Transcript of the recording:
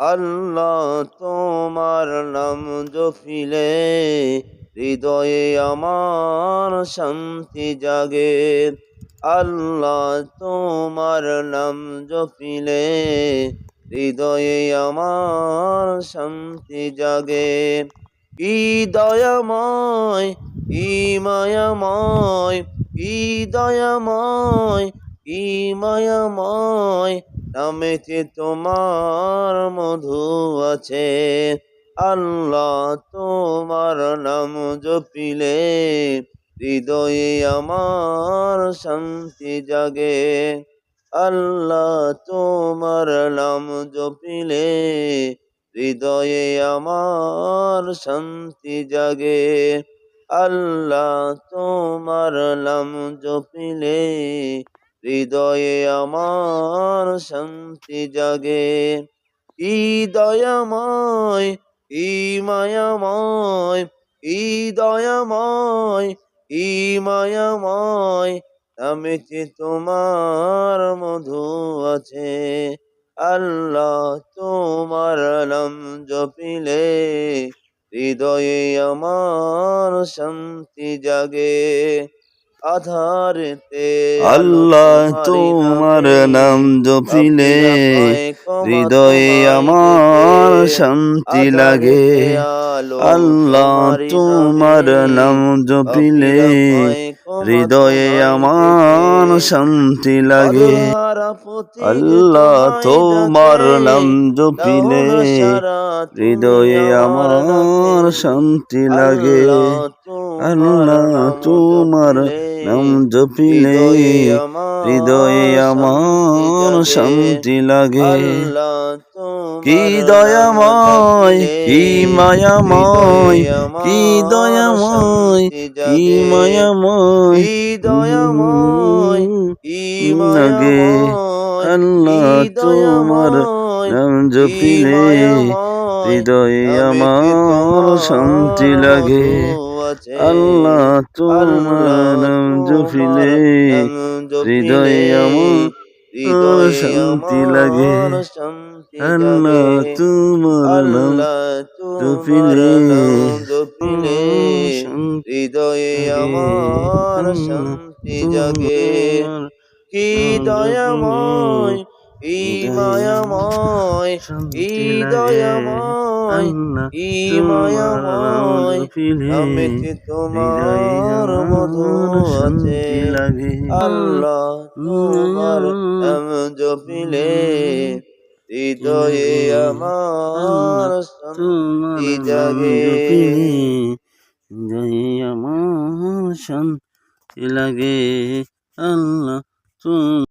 আল্লাহ তোমার নাম জপিলে হৃদয়ে আমার শান্তি জাগে। আল্লাহ তোমার নাম জপিলে হৃদয়ে আমার শান্তি জাগে। ই দয়াময় ই মায়াময় ই দয়াময় ই মায়াময় নামেতে তোমার মধু আছে। আল্লাহ তোমার নাম জপিলে হৃদয়ে আমার শান্তি জাগে। আল্লাহ তোমার নাম জপিলে হৃদয়ে আমার শান্তি জাগে। আল্লাহ তোমার নাম জপিলে হৃদয়ে আমার শান্তি জাগে। ই দয়াময় ই মায়াময় ই দয়াময় ই মায়াময় নামেতে তোমার মধু আছে? আল্লাহ তোমার নাম জপিলে, হৃদয়ে আমার শান্তি জাগে। আধারেতে আল্লাহ তোমার নাম। জপিলে হৃদয়ে আমার শান্তি লাগে। আল্লাহ তোমার নাম জপিলে হৃদয়ে আমার শান্তি লাগে। আল্লাহ তোমার নাম জপিলে হৃদয়ে আমার শান্তি লাগে। আল্লাহ তোমার নাম জপিলে হৃদয়ে আমার শান্তি লাগে। কি দয়াময়, কি মায়াময়, কি দয়াময়, কি মায়াময় দয়াময় লাগে। আল্লাহ তোমার নাম জপিলে হৃদয়ে আমার শান্তি লাগে? আল্লাহ তোমার নাম জপিলে। হৃদয়ে আমার শান্তি লাগে। আল্লাহ তোমার নাম জপিলে। হৃদয়ে আমার শান্তি জাগে। কি দয়াময় ই ই ই তোমার মধু আছে আল্লাহ তোমার জপিলে হৃদয়ে আমার শান্তি জাগে আমার শান্তি লাগে আল্লাহ তুমি